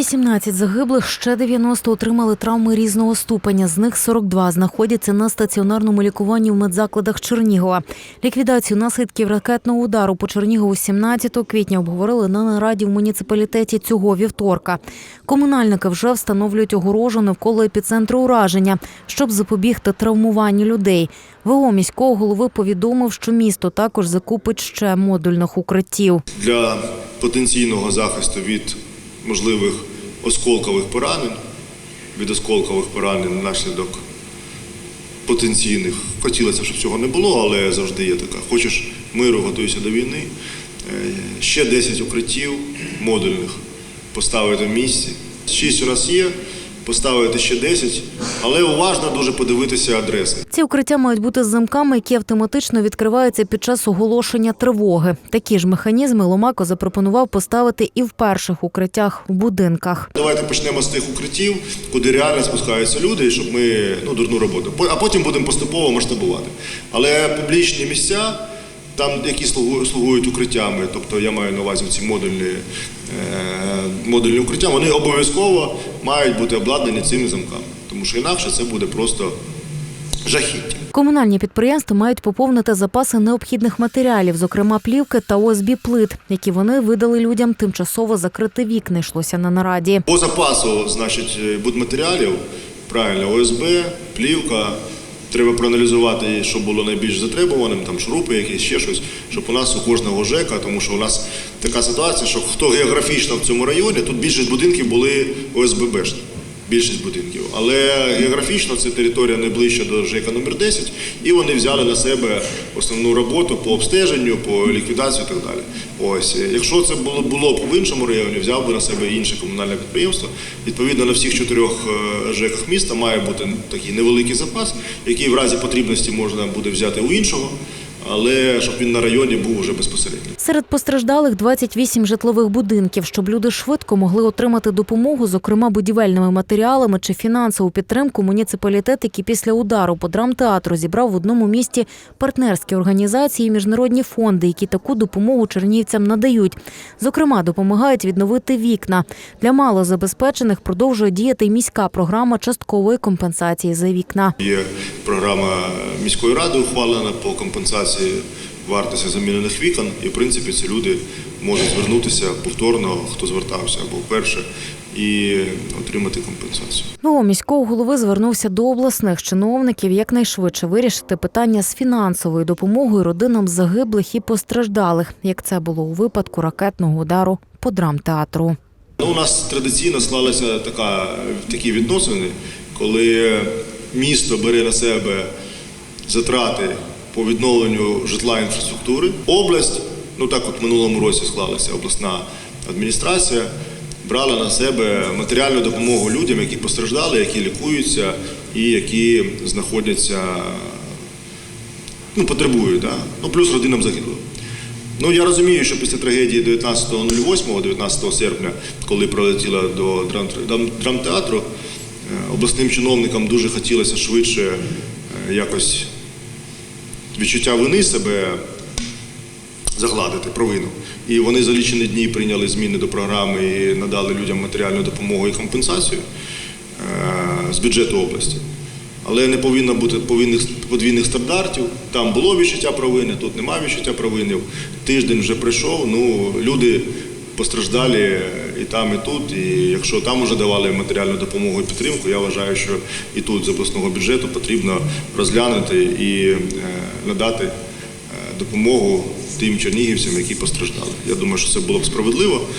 18 загиблих, ще 90 отримали травми різного ступеня. З них 42 знаходяться на стаціонарному лікуванні в медзакладах Чернігова. Ліквідацію наслідків ракетного удару по Чернігову 17 квітня обговорили на нараді в муніципалітеті цього вівторка. Комунальники вже встановлюють огорожу навколо епіцентру ураження, щоб запобігти травмуванню людей. ВО міського голови повідомив, що місто також закупить ще модульних укриттів. для потенційного захисту від можливих осколкових поранень, від осколкових поранень внаслідок потенційних. Хотілося, щоб цього не було, але завжди є така. Хочеш миру, готуйся до війни. Е, Ще 10 укриттів модульних поставити в місці. Шість у нас є, поставити ще 10, але уважно дуже подивитися адреси. Ці укриття мають бути з замками, які автоматично відкриваються під час оголошення тривоги. Такі ж механізми Ломако запропонував поставити і в перших укриттях в будинках. Давайте почнемо з тих укриттів, куди реально спускаються люди, щоб ми ну дурну роботу. А потім будемо поступово масштабувати. Але публічні місця, там які слугують укриттями, тобто я маю на увазі ці модульні, е, модульні укриття, вони обов'язково мають бути обладнані цими замками, тому що інакше це буде просто жахіття. Комунальні підприємства мають поповнити запаси необхідних матеріалів, зокрема плівки та ОСБ плит, які вони видали людям тимчасово закрити вікна. Йшлося на нараді. По запасу, значить, е, будматеріалів, правильно, ОСБ, плівка. Треба проаналізувати, що було найбільш затребуваним, там шурупи, якісь ще щось, щоб у нас у кожного ЖЕКа, тому що у нас така ситуація, що хто географічно в цьому районі, тут більшість будинків були ОСББшні. Більшість будинків. Але географічно це територія найближча до ЖЕКа номер 10, і вони взяли на себе основну роботу по обстеженню, по ліквідації і так далі. Ось, якщо це було, було б в іншому районі, взяв би на себе інше комунальне підприємство. Відповідно, на всіх чотирьох е, ЖЕКах міста має бути такий невеликий запас, який в разі потрібності можна буде взяти у іншого, але щоб він на районі був уже безпосередньо. Серед постраждалих 28 житлових будинків, щоб люди швидко могли отримати допомогу, зокрема будівельними матеріалами чи фінансову підтримку. Муніципалітет, який після удару по драмтеатру зібрав в одному місті партнерські організації і міжнародні фонди, які таку допомогу чернівцям надають. Зокрема, допомагають відновити вікна. Для малозабезпечених продовжує діяти міська програма часткової компенсації за вікна. Є програма міської ради ухвалена по компенсації вартості замінених вікон, і в принципі ці люди можуть звернутися повторно, хто звертався або вперше, і отримати компенсацію. ВО міського голови звернувся до обласних чиновників якнайшвидше вирішити питання з фінансовою допомогою родинам загиблих і постраждалих, як це було у випадку ракетного удару по драмтеатру. Ну, у нас традиційно склалися така, такі відносини, коли місто бере на себе затрати по відновленню житла інфраструктури. Область, ну так от в минулому році склалася обласна адміністрація, брала на себе матеріальну допомогу людям, які постраждали, які лікуються і які знаходяться, ну, потребують, да? ну, плюс родинам загиблих. Ну я розумію, що після трагедії 19.08, 19 серпня, коли прилетіла до драм- драм- драмтеатру, е, обласним чиновникам дуже хотілося швидше е, якось відчуття вини себе загладити провину. І вони за лічені дні прийняли зміни до програми і надали людям матеріальну допомогу і компенсацію е, з бюджету області. Але не повинно бути повинних подвійних стандартів. Там було відчуття провини, тут немає відчуття провини. Тиждень вже пройшов. Ну люди постраждалі і там, і тут. І якщо там вже давали матеріальну допомогу і підтримку, я вважаю, що і тут з обласного бюджету потрібно розглянути і е, надати е, допомогу тим чернігівцям, які постраждали. Я думаю, що це було б справедливо.